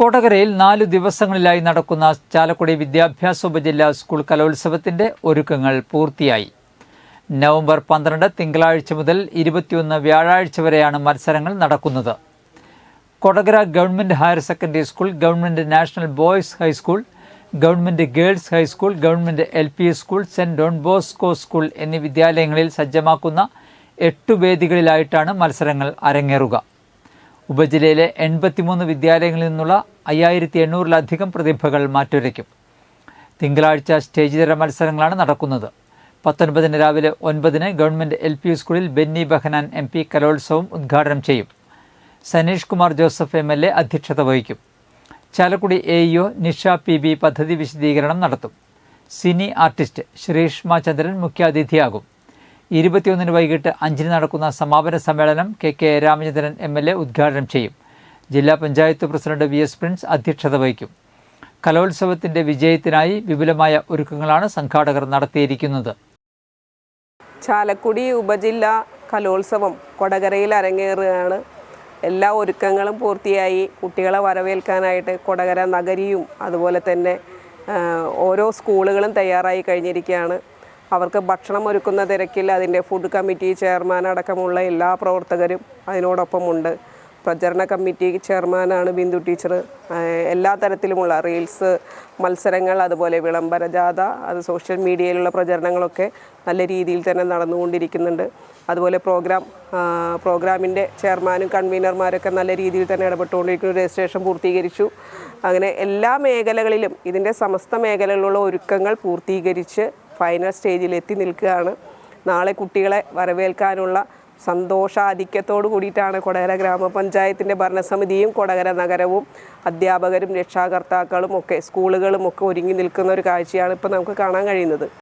കൊടകരയിൽ നാല് ദിവസങ്ങളിലായി നടക്കുന്ന ചാലക്കുടി വിദ്യാഭ്യാസ ഉപജില്ലാ സ്കൂൾ കലോത്സവത്തിന്റെ ഒരുക്കങ്ങൾ പൂർത്തിയായി. നവംബർ പന്ത്രണ്ട് തിങ്കളാഴ്ച മുതൽ ഇരുപത്തിയൊന്ന് വ്യാഴാഴ്ച വരെയാണ് മത്സരങ്ങൾ നടക്കുന്നത്. Kodakara government higher secondary school government national boys high school government girls high school government L P school saint Don Bosco school എന്നീ വിദ്യാലയങ്ങളിൽ സജ്ജമാക്കുന്ന എട്ടു വേദികളിലായിട്ടാണ് മത്സരങ്ങൾ അരങ്ങേറുക. ഉപജില്ലയിലെ എൺപത്തിമൂന്ന് വിദ്യാലയങ്ങളിൽ നിന്നുള്ള അയ്യായിരത്തി എണ്ണൂറിലധികം പ്രതിഭകൾ മാറ്റുരയ്ക്കും. തിങ്കളാഴ്ച സ്റ്റേജ് തര മത്സരങ്ങളാണ് നടക്കുന്നത്. പത്തൊൻപതിന് രാവിലെ ഒൻപതിന് ഗവൺമെന്റ് എൽ പി സ്കൂളിൽ ബെന്നി ബഹനാൻ എം പി കലോത്സവം ഉദ്ഘാടനം ചെയ്യും. Sanish Kumar Joseph M L A അധ്യക്ഷത വഹിക്കും. Chalakudy A E O Nisha P B പദ്ധതി വിശദീകരണം നടത്തും. സിനി ആർട്ടിസ്റ്റ് ശ്രീഷ്മ ചന്ദ്രൻ മുഖ്യാതിഥിയാകും. ഇരുപത്തിയൊന്നിന് വൈകിട്ട് അഞ്ചിന് നടക്കുന്ന സമാപന സമ്മേളനം K K Ramachandran M L A ഉദ്ഘാടനം ചെയ്യും. ജില്ലാ panchayat president V S Prince അധ്യക്ഷത വഹിക്കും. കലോത്സവത്തിന്റെ വിജയത്തിനായി വിപുലമായ ഒരുക്കങ്ങളാണ് സംഘാടകർ നടത്തിയിരിക്കുന്നത്. ചാലക്കുടി ഉപജില്ല കലോത്സവം കൊടകരയിൽ അരങ്ങേറുകയാണ്. എല്ലാ ഒരുക്കങ്ങളും പൂർത്തിയായി. കുട്ടികളെ വരവേൽക്കാനായിട്ട് കൊടകര നഗരിയും അതുപോലെ തന്നെ ഓരോ സ്കൂളുകളും തയ്യാറായി കഴിഞ്ഞിരിക്കുകയാണ്. അവർക്ക് ഭക്ഷണം ഒരുക്കുന്ന തിരക്കിൽ അതിന്റെ ഫുഡ് കമ്മിറ്റി ചെയർമാൻ അടക്കമുള്ള എല്ലാ പ്രവർത്തകരും അതിനോടൊപ്പമുണ്ട്. പ്രചരണ കമ്മിറ്റി ചെയർമാനാണ് ബിന്ദു ടീച്ചർ എല്ലാ തരത്തിലുമുള്ള റീൽസ് മത്സരങ്ങൾ അതുപോലെ വിളംബര ജാഥ അത് സോഷ്യൽ മീഡിയയിലുള്ള പ്രചരണങ്ങളൊക്കെ നല്ല രീതിയിൽ തന്നെ നടന്നുകൊണ്ടിരിക്കുന്നുണ്ട്. അതുപോലെ പ്രോഗ്രാം പ്രോഗ്രാമിന്റെ ചെയർമാനും കൺവീനർമാരൊക്കെ നല്ല രീതിയിൽ തന്നെ ഇടപെട്ടുകൊണ്ടിരിക്കുന്നു. രജിസ്ട്രേഷൻ പൂർത്തീകരിച്ചു. അങ്ങനെ എല്ലാ മേഖലകളിലും ഇതിന്റെ സമസ്ത മേഖലകളിലുള്ള ഒരുക്കങ്ങൾ പൂർത്തീകരിച്ച് ഫൈനൽ സ്റ്റേജിൽ എത്തി നിൽക്കുകയാണ്. നാളെ കുട്ടികളെ വരവേൽക്കാനുള്ള സന്തോഷാധിക്യത്തോടു കൂടിയിട്ടാണ് കൊടകര ഗ്രാമപഞ്ചായത്തിന്റെ ഭരണസമിതിയും കൊടകര നഗരവും അധ്യാപകരും രക്ഷാകർത്താക്കളും ഒക്കെ സ്കൂളുകളും ഒക്കെ ഒരുങ്ങി നിൽക്കുന്ന ഒരു കാഴ്ചയാണ് ഇപ്പോൾ നമുക്ക് കാണാൻ കഴിയുന്നത്.